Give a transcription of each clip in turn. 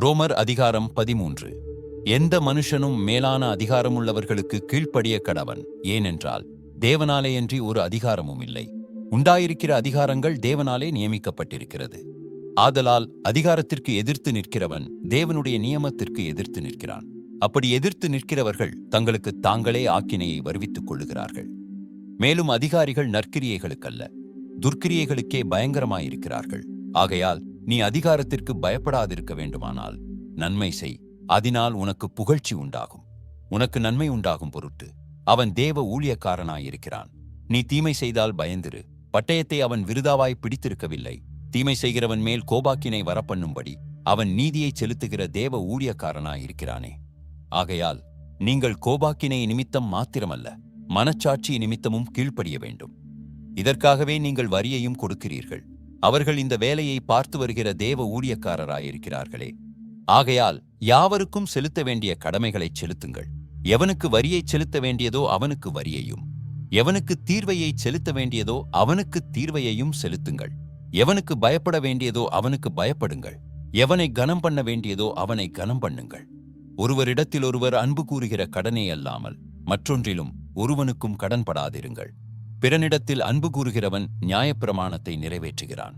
ரோமர் அதிகாரம் பதிமூன்று. எந்த மனுஷனும் மேலான அதிகாரமுள்ளவர்களுக்கு கீழ்ப்படிய கடவன். ஏனென்றால் தேவனாலேயன்றி ஒரு அதிகாரமும் இல்லை. உண்டாயிருக்கிற அதிகாரங்கள் தேவனாலே நியமிக்கப்பட்டிருக்கிறது. ஆதலால் அதிகாரத்திற்கு எதிர்த்து நிற்கிறவன் தேவனுடைய நியமத்திற்கு எதிர்த்து நிற்கிறான். அப்படி எதிர்த்து நிற்கிறவர்கள் தங்களுக்கு தாங்களே ஆக்கினையை வருவித்துக் கொள்ளுகிறார்கள். மேலும் அதிகாரிகள் நற்கிரியைகளுக்கல்ல. துர்க்கிரியைகளுக்கே பயங்கரமாயிருக்கிறார்கள். ஆகையால் நீ அதிகாரத்திற்கு பயப்படாதிருக்க வேண்டுமானால் நன்மை செய். அதனால் உனக்கு புகழ்ச்சி உண்டாகும். உனக்கு நன்மை உண்டாகும் பொருட்டு அவன் தேவ ஊழியக்காரனாயிருக்கிறான். நீ தீமை செய்தால் பயந்திரு. பட்டயத்தை அவன் விருதாவாய் பிடித்திருக்கவில்லை. தீமை செய்கிறவன் மேல் கோபாக்கினை வரப்பண்ணும்படி அவன் நீதியை செலுத்துகிற தேவ ஊழியக்காரனாயிருக்கிறானே. ஆகையால் நீங்கள் கோபாக்கினை நிமித்தம் மாத்திரமல்ல மனச்சாட்சி நிமித்தமும் கீழ்ப்படிய வேண்டும். இதற்காகவே நீங்கள் வரியையும் கொடுக்கிறீர்கள். அவர்கள் இந்த வேலையை பார்த்து வருகிற தேவ ஊழியக்காரராயிருக்கிறார்களே. ஆகையால் யாவருக்கும் செலுத்த வேண்டிய கடமைகளைச் செலுத்துங்கள். எவனுக்கு வரியைச் செலுத்த வேண்டியதோ அவனுக்கு வரியையும். எவனுக்கு தீர்வையைச் செலுத்த வேண்டியதோ அவனுக்கு தீர்வையையும் செலுத்துங்கள். எவனுக்கு பயப்பட வேண்டியதோ அவனுக்கு பயப்படுங்கள். எவனை கனம் பண்ண வேண்டியதோ அவனை கனம் பண்ணுங்கள். ஒருவரிடத்தில் ஒருவர் அன்பு கூறுகிற கடனே அல்லாமல் மற்றொன்றிலும் ஒருவனுக்கும் கடன்படாதிருங்கள். பிறனிடத்தில் அன்பு கூறுகிறவன் நியாயப்பிரமாணத்தை நிறைவேற்றுகிறான்.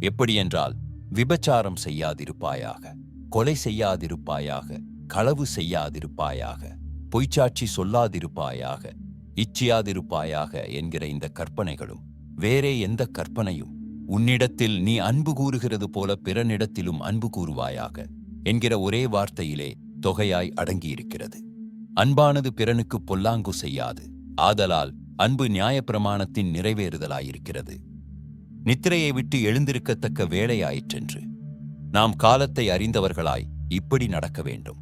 எப்படியென்றால் விபச்சாரம் செய்யாதிருப்பாயாக கொலை செய்யாதிருப்பாயாக களவு செய்யாதிருப்பாயாக பொய்ச்சாட்சி சொல்லாதிருப்பாயாக இச்சியாதிருப்பாயாக என்கிற இந்த கற்பனைகளும் வேறே எந்த கற்பனையும் உன்னிடத்தில் நீ அன்பு கூறுகிறது போல பிறனிடத்திலும் அன்பு கூறுவாயாக என்கிற ஒரே வார்த்தையிலே தொகையாய் அடங்கியிருக்கிறது. அன்பானது பிறனுக்கு பொல்லாங்கு செய்யாது ஆதலால் அன்பு நியாயப்பிரமாணத்தின் நிறைவேறுதலாயிருக்கிறது. நித்திரையை விட்டு எழுந்திருக்கத்தக்க வேலையாயிற்றென்று நாம் காலத்தை அறிந்தவர்களாய் இப்படி நடக்க வேண்டும்.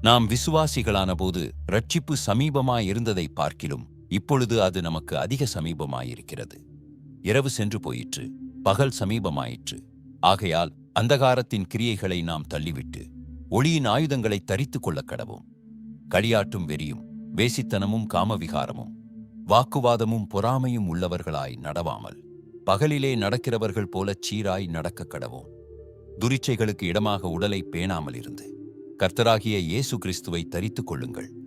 நாம் விசுவாசிகளான போது ரட்சிப்பு சமீபமாயிருந்ததை பார்க்கிலும் இப்பொழுது அது நமக்கு அதிக சமீபமாயிருக்கிறது. இரவு சென்று போயிற்று பகல் சமீபமாயிற்று. ஆகையால் அந்தகாரத்தின் கிரியைகளை நாம் தள்ளிவிட்டு ஒளியின் ஆயுதங்களை தரித்துக் கொள்ளக் கடவோம். களியாட்டும் வெறியும் வேசித்தனமும் காமவிகாரமும் வாக்குவாதமும் பொறாமையும் உள்ளவர்களாய் நடவாமல் பகலிலே நடக்கிறவர்கள் போலச் சீராய் நடக்கக் கடவோம். துரிச்சைகளுக்கு இடமாக உடலை பேணாமல் இருந்து கர்த்தராகிய இயேசு கிறிஸ்துவை தரித்துக் கொள்ளுங்கள்.